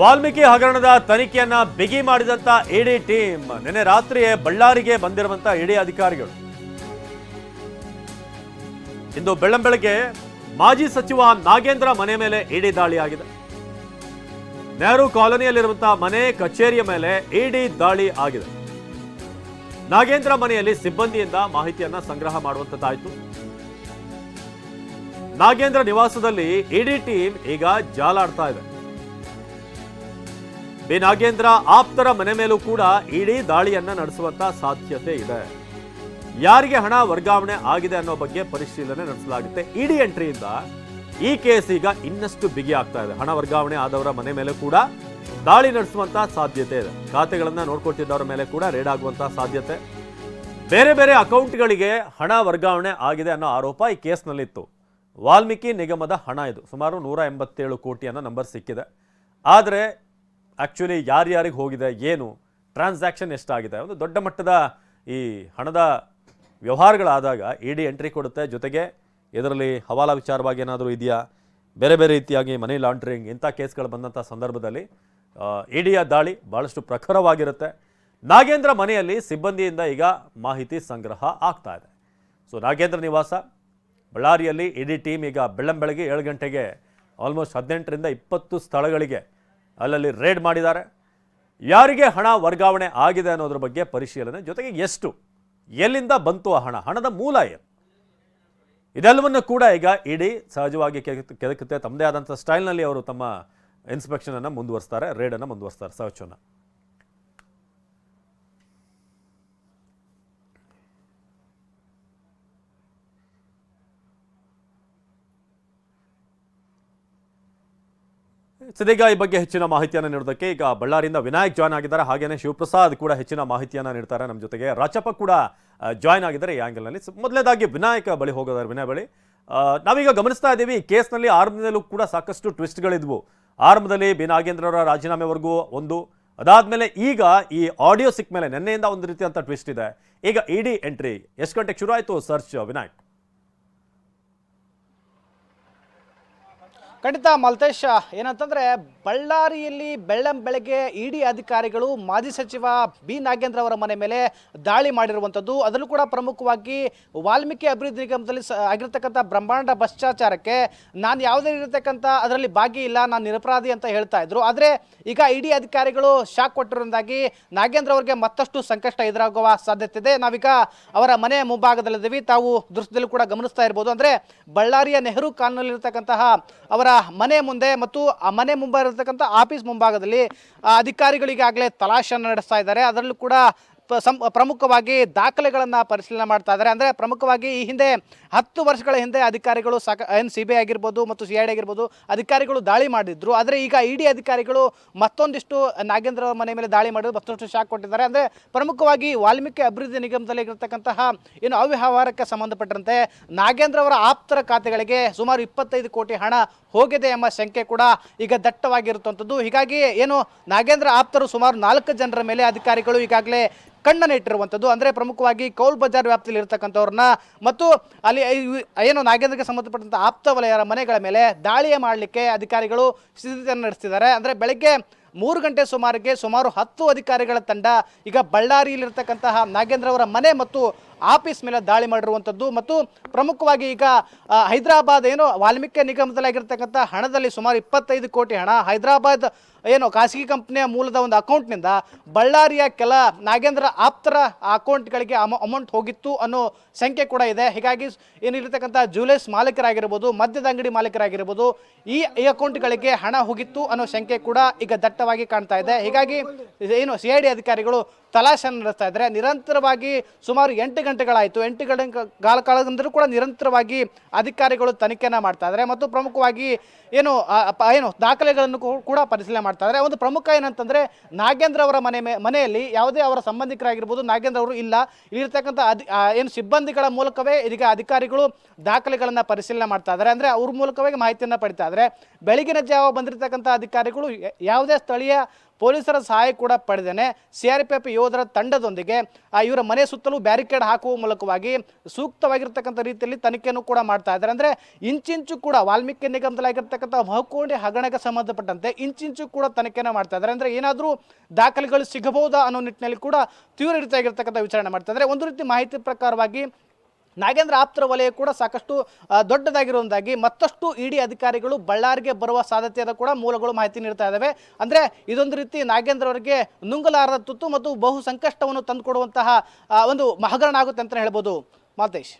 ವಾಲ್ಮೀಕಿ ಹಗರಣದ ತನಿಖೆಯನ್ನ ಬಿಗಿ ಮಾಡಿದಂತ ಇಡಿ ಟೀಮ್. ನಿನ್ನೆ ರಾತ್ರಿಯೇ ಬಳ್ಳಾರಿಗೆ ಬಂದಿರುವಂತ ಇಡಿ ಅಧಿಕಾರಿಗಳು. ಇಂದು ಬೆಳ್ಳಂಬೆಳಗ್ಗೆ ಮಾಜಿ ಸಚಿವ ನಾಗೇಂದ್ರ ಮನೆ ಮೇಲೆ ಇಡಿ ದಾಳಿ ಆಗಿದೆ ನೆಹರು ಕಾಲೋನಿಯಲ್ಲಿರುವಂತಹ ಮನೆ ಕಚೇರಿಯ ಮೇಲೆ ಇಡಿ ದಾಳಿ ಆಗಿದೆ. ನಾಗೇಂದ್ರ ಮನೆಯಲ್ಲಿ ಸಿಬ್ಬಂದಿಯಿಂದ ಮಾಹಿತಿಯನ್ನ ಸಂಗ್ರಹ ಮಾಡುವಂತದ್ದಾಯಿತು. ನಾಗೇಂದ್ರ ನಿವಾಸದಲ್ಲಿ ಇಡಿ ಟೀಮ್ ಈಗ ಜಾಲಾಡ್ತಾ ಇದೆ. ಬಿ ನಾಗೇಂದ್ರ ಆಪ್ತರ ಮನೆ ಮೇಲೂ ಕೂಡ ಇಡೀ ದಾಳಿಯನ್ನ ನಡೆಸುವಂತ ಸಾಧ್ಯತೆ ಇದೆ. ಯಾರಿಗೆ ಹಣ ವರ್ಗಾವಣೆ ಆಗಿದೆ ಅನ್ನೋ ಬಗ್ಗೆ ಪರಿಶೀಲನೆ ನಡೆಸಲಾಗುತ್ತೆ. ಇಡಿ ಎಂಟ್ರಿಯಿಂದ ಈ ಕೇಸ್ ಈಗ ಇನ್ನಷ್ಟು ಬಿಗಿ ಆಗ್ತಾ ಇದೆ. ಹಣ ವರ್ಗಾವಣೆ ಆದವರ ಮನೆ ಮೇಲೆ ಕೂಡ ದಾಳಿ ನಡೆಸುವಂತ ಸಾಧ್ಯತೆ ಇದೆ. ಖಾತೆಗಳನ್ನ ನೋಡ್ಕೊಟ್ಟಿದ್ದವರ ಮೇಲೆ ಕೂಡ ರೇಡ್ ಆಗುವಂತ ಸಾಧ್ಯತೆ. ಬೇರೆ ಬೇರೆ ಅಕೌಂಟ್ಗಳಿಗೆ ಹಣ ವರ್ಗಾವಣೆ ಆಗಿದೆ ಅನ್ನೋ ಆರೋಪ ಈ ಕೇಸ್ನಲ್ಲಿತ್ತು. ವಾಲ್ಮೀಕಿ ನಿಗಮದ ಹಣ ಇದು. ಸುಮಾರು ನೂರ ಎಂಬತ್ತೇಳು ಕೋಟಿ ಅನ್ನೋ ನಂಬರ್ ಸಿಕ್ಕಿದೆ. ಆದರೆ ಆ್ಯಕ್ಚುಲಿ ಯಾರ್ಯಾರಿಗೆ ಹೋಗಿದೆ, ಏನು ಟ್ರಾನ್ಸಾಕ್ಷನ್ ಎಷ್ಟಾಗಿದೆ, ಒಂದು ದೊಡ್ಡ ಮಟ್ಟದ ಈ ಹಣದ ವ್ಯವಹಾರಗಳಾದಾಗ ಇ ಡಿ ಎಂಟ್ರಿ ಕೊಡುತ್ತೆ. ಜೊತೆಗೆ ಇದರಲ್ಲಿ ಹವಾಲಾ ವಿಚಾರವಾಗಿ ಏನಾದರೂ ಇದೆಯಾ? ಬೇರೆ ಬೇರೆ ರೀತಿಯಾಗಿ ಮನಿ ಲಾಂಡ್ರಿಂಗ್ ಇಂಥ ಕೇಸ್ಗಳು ಬಂದಂಥ ಸಂದರ್ಭದಲ್ಲಿ ಇಡಿಯ ದಾಳಿ ಭಾಳಷ್ಟು ಪ್ರಖರವಾಗಿರುತ್ತೆ. ನಾಗೇಂದ್ರ ಮನೆಯಲ್ಲಿ ಸಿಬ್ಬಂದಿಯಿಂದ ಈಗ ಮಾಹಿತಿ ಸಂಗ್ರಹ ಆಗ್ತಾ ಇದೆ. ಸೊ, ನಾಗೇಂದ್ರ ನಿವಾಸ, ಬಳ್ಳಾರಿಯಲ್ಲಿ ಇಡೀ ಟೀಮ್ ಈಗ ಬೆಳ್ಳಂಬೆಳಗ್ಗೆ ಏಳು ಗಂಟೆಗೆ ಆಲ್ಮೋಸ್ಟ್ ಹದಿನೆಂಟರಿಂದ ಇಪ್ಪತ್ತು ಸ್ಥಳಗಳಿಗೆ ಅಲ್ಲಲ್ಲಿ ರೇಡ್ ಮಾಡಿದ್ದಾರೆ. ಯಾರಿಗೆ ಹಣ ವರ್ಗಾವಣೆ ಆಗಿದೆ ಅನ್ನೋದ್ರ ಬಗ್ಗೆ ಪರಿಶೀಲನೆ, ಜೊತೆಗೆ ಎಷ್ಟು, ಎಲ್ಲಿಂದ ಬಂತು ಆ ಹಣ, ಹಣದ ಮೂಲ ಏನು? ಇದೆಲ್ಲವನ್ನು ಕೂಡ ಈಗ ಇಡೀ ಸಹಜವಾಗಿ ಕೆದಕ್- ಕೆದಕುತ್ತೆ. ತಮ್ಮದೇ ಆದಂಥ ಸ್ಟೈಲ್ನಲ್ಲಿ ಅವರು ತಮ್ಮ ಇನ್ಸ್ಪೆಕ್ಷನನ್ನು ಮುಂದುವರಿಸ್ತಾರೆ ರೇಡನ್ನು ಮುಂದುವರಿಸ್ತಾರೆ ಸರ್ಚನ್ನು ಸದ್ಯೀಗ ಈ ಬಗ್ಗೆ ಹೆಚ್ಚಿನ ಮಾಹಿತಿಯನ್ನು ನೀಡೋದಕ್ಕೆ ಈಗ ಬಳ್ಳಾರಿಯಿಂದ ವಿನಾಯಕ್ ಜಾಯ್ನ್ ಆಗಿದ್ದಾರೆ. ಹಾಗೇನೆ ಶಿವಪ್ರಸಾದ್ ಕೂಡ ಹೆಚ್ಚಿನ ಮಾಹಿತಿಯನ್ನು ನೀಡ್ತಾರೆ ನಮ್ಮ ಜೊತೆಗೆ. ರಾಜಪ್ಪ ಕೂಡ ಜಾಯ್ನ್ ಆಗಿದ್ದಾರೆ ಈ ಆ್ಯಂಗಲ್ನಲ್ಲಿ ಮೊದಲೇದಾಗಿ ವಿನಾಯಕ ಬಳಿ ಹೋಗೋದಾರೆ ವಿನಯ್ ಬಳಿ. ನಾವೀಗ ಗಮನಿಸ್ತಾ ಇದ್ದೀವಿ, ಈ ಕೇಸ್ನಲ್ಲಿ ಆರಂಭದಲ್ಲೂ ಕೂಡ ಸಾಕಷ್ಟು ಟ್ವಿಸ್ಟ್ಗಳಿದ್ವು ಆರಂಭದಲ್ಲಿ ಬಿ. ನಾಗೇಂದ್ರವರ ರಾಜೀನಾಮೆವರೆಗೂ ಒಂದು. ಅದಾದ್ಮೇಲೆ ಈಗ ಈ ಆಡಿಯೋ ಸಿಕ್ಕ ಮೇಲೆ ನಿನ್ನೆಯಿಂದ ಒಂದು ರೀತಿಯಂಥ ಟ್ವಿಸ್ಟ್ ಇದೆ. ಈಗ ಇಡಿ ಎಂಟ್ರಿ ಎಷ್ಟು ಗಂಟೆಗೆ ಶುರು ಆಯಿತು ಸರ್ಚ್ ವಿನಾಯಕ್. ಖಂಡಿತ ಮಲ್ತೇಶ್, ಏನಂತಂದ್ರೆ ಬಳ್ಳಾರಿಯಲ್ಲಿ ಬೆಳ್ಳಂ ಬೆಳಗ್ಗೆ ಇಡಿ ಅಧಿಕಾರಿಗಳು, ಮಾಜಿ ಸಚಿವ ಬಿ. ನಾಗೇಂದ್ರ ಅವರ ಮನೆ ಮೇಲೆ ದಾಳಿ ಮಾಡಿರುವಂಥದ್ದು. ಅದರಲ್ಲೂ ಕೂಡ ಪ್ರಮುಖವಾಗಿ ವಾಲ್ಮೀಕಿ ಅಭಿವೃದ್ಧಿ ನಿಗಮದಲ್ಲಿ ಆಗಿರ್ತಕ್ಕಂಥ ಬ್ರಹ್ಮಾಂಡ ಭ್ರಷ್ಟಾಚಾರಕ್ಕೆ ನಾನು ಯಾವುದೇ ಇರತಕ್ಕಂಥ ಅದರಲ್ಲಿ ಭಾಗಿ ಇಲ್ಲ, ನಾನು ನಿರಪರಾಧಿ ಅಂತ ಹೇಳ್ತಾ ಇದ್ರು. ಆದರೆ ಈಗ ಇಡಿ ಅಧಿಕಾರಿಗಳು ಶಾಕ್ ಕೊಟ್ಟಿರೋದಾಗಿ ನಾಗೇಂದ್ರ ಅವರಿಗೆ ಮತ್ತಷ್ಟು ಸಂಕಷ್ಟ ಎದುರಾಗುವ ಸಾಧ್ಯತೆ ಇದೆ. ನಾವೀಗ ಅವರ ಮನೆ ಮುಂಭಾಗದಲ್ಲಿದ್ದೀವಿ. ತಾವು ದೃಶ್ಯದಲ್ಲೂ ಕೂಡ ಗಮನಿಸ್ತಾ ಇರ್ಬೋದು. ಅಂದರೆ ಬಳ್ಳಾರಿಯ ನೆಹರು ಕಾನೂನಲ್ಲಿರ್ತಕ್ಕಂತಹ ಅವರ ಮನೆ ಮುಂದೆ ಮತ್ತು ಆ ಮನೆ ಮುಂಭಾಗ ಇರತಕ್ಕಂಥ ಆಫೀಸ್ ಮುಂಭಾಗದಲ್ಲಿ ಅಧಿಕಾರಿಗಳಿಗಾಗಲೇ ತಲಾಶೆಯನ್ನು ನಡೆಸ್ತಾ ಇದ್ದಾರೆ. ಅದರಲ್ಲೂ ಕೂಡ ಸಂ, ಪ್ರಮುಖವಾಗಿ ದಾಖಲೆಗಳನ್ನು ಪರಿಶೀಲನೆ ಮಾಡ್ತಾ ಇದ್ದಾರೆ. ಅಂದರೆ ಪ್ರಮುಖವಾಗಿ ಈ ಹಿಂದೆ ಹತ್ತು ವರ್ಷಗಳ ಹಿಂದೆ ಅಧಿಕಾರಿಗಳು ಸಕ, ಏನು ಸಿ ಬಿ ಆಗಿರ್ಬೋದು ಮತ್ತು ಸಿ ಐ ಡಿ ಆಗಿರ್ಬೋದು ಅಧಿಕಾರಿಗಳು ದಾಳಿ ಮಾಡಿದ್ರು. ಆದರೆ ಈಗ ಇ ಡಿ ಅಧಿಕಾರಿಗಳು ಮತ್ತೊಂದಿಷ್ಟು ನಾಗೇಂದ್ರ ಅವರ ಮನೆ ಮೇಲೆ ದಾಳಿ ಮಾಡಿದ್ರು ಮತ್ತಷ್ಟು ಶಾಕ್ ಕೊಟ್ಟಿದ್ದಾರೆ. ಅಂದರೆ ಪ್ರಮುಖವಾಗಿ ವಾಲ್ಮೀಕಿ ಅಭಿವೃದ್ಧಿ ನಿಗಮದಲ್ಲಿ ಇರತಕ್ಕಂತಹ ಏನು ಅವ್ಯವಹಾರಕ್ಕೆ ಸಂಬಂಧಪಟ್ಟಂತೆ ನಾಗೇಂದ್ರ ಅವರ ಆಪ್ತರ ಖಾತೆಗಳಿಗೆ ಸುಮಾರು ಇಪ್ಪತ್ತೈದು ಕೋಟಿ ಹಣ ಹೋಗಿದೆ ಎಂಬ ಶಂಕೆ ಕೂಡ ಈಗ ದಟ್ಟವಾಗಿರುತ್ತಂಥದ್ದು. ಹೀಗಾಗಿ ಏನು ನಾಗೇಂದ್ರ ಆಪ್ತರು ಸುಮಾರು ನಾಲ್ಕು ಜನರ ಮೇಲೆ ಅಧಿಕಾರಿಗಳು ಈಗಾಗಲೇ ಕಣ್ಣನ್ನು ಇಟ್ಟಿರುವಂಥದ್ದು. ಅಂದರೆ ಪ್ರಮುಖವಾಗಿ ಕೌಲ್ ಬಜಾರ್ ವ್ಯಾಪ್ತಿಯಲ್ಲಿ ಇರ್ತಕ್ಕಂಥವ್ರನ್ನ ಮತ್ತು ಅಲ್ಲಿ ಏನು ನಾಗೇಂದ್ರಗೆ ಸಂಬಂಧಪಟ್ಟಂಥ ಆಪ್ತ ವಲಯರ ಮನೆಗಳ ಮೇಲೆ ದಾಳಿಯ ಮಾಡಲಿಕ್ಕೆ ಅಧಿಕಾರಿಗಳು ಸಿದ್ಧತೆಯನ್ನು ನಡೆಸ್ತಿದ್ದಾರೆ. ಅಂದರೆ ಬೆಳಗ್ಗೆ ಮೂರು ಗಂಟೆ ಸುಮಾರಿಗೆ ಸುಮಾರು ಹತ್ತು ಅಧಿಕಾರಿಗಳ ತಂಡ ಈಗ ಬಳ್ಳಾರಿಯಲ್ಲಿರ್ತಕ್ಕಂತಹ ನಾಗೇಂದ್ರ ಅವರ ಮನೆ ಮತ್ತು ಆಫೀಸ್ ಮೇಲೆ ದಾಳಿ ಮಾಡಿರುವಂಥದ್ದು ಮತ್ತು ಪ್ರಮುಖವಾಗಿ ಈಗ ಹೈದರಾಬಾದ್ ಏನು ವಾಲ್ಮೀಕಿ ನಿಗಮದಲ್ಲಿ ಆಗಿರ್ತಕ್ಕಂಥ ಹಣದಲ್ಲಿ ಸುಮಾರು ಇಪ್ಪತ್ತೈದು ಕೋಟಿ ಹಣ ಹೈದರಾಬಾದ್ ಏನು ಖಾಸಗಿ ಕಂಪ್ನಿಯ ಮೂಲದ ಒಂದು ಅಕೌಂಟ್ನಿಂದ ಬಳ್ಳಾರಿಯ ಕೆಲ ನಾಗೇಂದ್ರ ಆಪ್ತರ ಅಕೌಂಟ್ಗಳಿಗೆ ಅಮ, ಅಮೌಂಟ್ ಹೋಗಿತ್ತು ಅನ್ನೋ ಸಂಖ್ಯೆ ಕೂಡ ಇದೆ. ಹೀಗಾಗಿ ಏನಿರ್ತಕ್ಕಂಥ ಜ್ಯುವೆಲರ್ಸ್ ಮಾಲೀಕರಾಗಿರ್ಬೋದು, ಮದ್ಯದ ಅಂಗಡಿ ಮಾಲೀಕರಾಗಿರ್ಬೋದು, ಈ ಈ ಅಕೌಂಟ್ಗಳಿಗೆ ಹಣ ಹೋಗಿತ್ತು ಅನ್ನೋ ಸಂಖ್ಯೆ ಕೂಡ ಈಗ ದಟ್ಟವಾಗಿ ಕಾಣ್ತಾ ಇದೆ. ಹೀಗಾಗಿ ಏನು ಸಿ ಐ ಡಿ ಅಧಿಕಾರಿಗಳು ತಲಾಶನ್ನು ನಡೆಸ್ತಾ ಇದ್ದಾರೆ. ನಿರಂತರವಾಗಿ ಸುಮಾರು ಎಂಟು ಗಂಟೆಗಳಾಯಿತು. ಎಂಟು ಗಂಟೆ ಕಾಲ ಕಾಲದಿಂದಲೂ ಕೂಡ ನಿರಂತರವಾಗಿ ಅಧಿಕಾರಿಗಳು ತನಿಖೆಯನ್ನು ಮಾಡ್ತಾ ಇದ್ದಾರೆ ಮತ್ತು ಪ್ರಮುಖವಾಗಿ ಏನು ಏನು ದಾಖಲೆಗಳನ್ನು ಕೂಡ ಪರಿಶೀಲನೆ ಮಾಡ್ತಾ ಇದ್ದಾರೆ. ಒಂದು ಪ್ರಮುಖ ಏನಂತಂದರೆ ನಾಗೇಂದ್ರ ಅವರ ಮನೆ ಮನೆಯಲ್ಲಿ ಯಾವುದೇ ಅವರ ಸಂಬಂಧಿಕರಾಗಿರ್ಬೋದು ನಾಗೇಂದ್ರ ಅವರು ಇಲ್ಲ. ಇಲ್ಲಿರ್ತಕ್ಕಂಥ ಅಧಿ ಏನು ಸಿಬ್ಬಂದಿಗಳ ಮೂಲಕವೇ ಇದೀಗ ಅಧಿಕಾರಿಗಳು ದಾಖಲೆಗಳನ್ನು ಪರಿಶೀಲನೆ ಮಾಡ್ತಾ ಇದ್ದಾರೆ. ಅಂದರೆ ಅವ್ರ ಮೂಲಕವೇ ಮಾಹಿತಿಯನ್ನು ಪಡಿತಾ ಇದ್ದಾರೆ. ಬೆಳಗಿನ ಜಾವ ಬಂದಿರತಕ್ಕಂಥ ಅಧಿಕಾರಿಗಳು ಯಾವುದೇ ಸ್ಥಳೀಯ ಪೊಲೀಸರ ಸಹಾಯ ಕೂಡ ಪಡೆದೇನೆ. ಸಿ ಆರ್ ಪಿ ಎಫ್ ಯೋಧರ ತಂಡದೊಂದಿಗೆ ಆ ಇವರ ಮನೆ ಸುತ್ತಲೂ ಬ್ಯಾರಿಕೇಡ್ ಹಾಕುವ ಮೂಲಕವಾಗಿ ಸೂಕ್ತವಾಗಿರ್ತಕ್ಕಂಥ ರೀತಿಯಲ್ಲಿ ತನಿಖೆಯನ್ನು ಕೂಡ ಮಾಡ್ತಾ ಇದ್ದಾರೆ. ಅಂದರೆ ಇಂಚಿಂಚು ಕೂಡ ವಾಲ್ಮೀಕಿ ನಿಗಮದಲ್ಲಾಗಿರ್ತಕ್ಕಂಥ ಮಹಕೋಂಡಿ ಹಗರಣಕ್ಕೆ ಸಂಬಂಧಪಟ್ಟಂತೆ ಇಂಚಿಂಚು ಕೂಡ ತನಿಖೆಯನ್ನು ಮಾಡ್ತಾ ಇದ್ದಾರೆ. ಅಂದರೆ ಏನಾದರೂ ದಾಖಲೆಗಳು ಸಿಗಬಹುದಾ ಅನ್ನೋ ನಿಟ್ಟಿನಲ್ಲಿ ಕೂಡ ತೀವ್ರ ರೀತಿಯಾಗಿರ್ತಕ್ಕಂಥ ವಿಚಾರಣೆ ಮಾಡ್ತಾ ಇದ್ದಾರೆ. ಒಂದು ರೀತಿ ಮಾಹಿತಿ ಪ್ರಕಾರವಾಗಿ ನಾಗೇಂದ್ರ ಆಪ್ತರ ವಲಯ ಕೂಡ ಸಾಕಷ್ಟು ದೊಡ್ಡದಾಗಿರುವುದಾಗಿ ಮತ್ತಷ್ಟು ಇಡಿ ಅಧಿಕಾರಿಗಳು ಬಳ್ಳಾರಿಗೆ ಬರುವ ಸಾಧ್ಯತೆಯನ್ನು ಕೂಡ ಮೂಲಗಳು ಮಾಹಿತಿ ನೀಡ್ತಾ ಇದ್ದಾವೆ ಅಂದರೆ ಇದೊಂದು ರೀತಿ ನಾಗೇಂದ್ರ ಅವರಿಗೆ ನುಂಗಲಾರದ ತುತ್ತು ಮತ್ತು ಬಹು ಸಂಕಷ್ಟವನ್ನು ತಂದುಕೊಡುವಂತಹ ಒಂದು ಮಹಗರಣ ಆಗುತ್ತೆ ಅಂತಲೇ ಹೇಳ್ಬೋದು. ಮಾತೇಶ್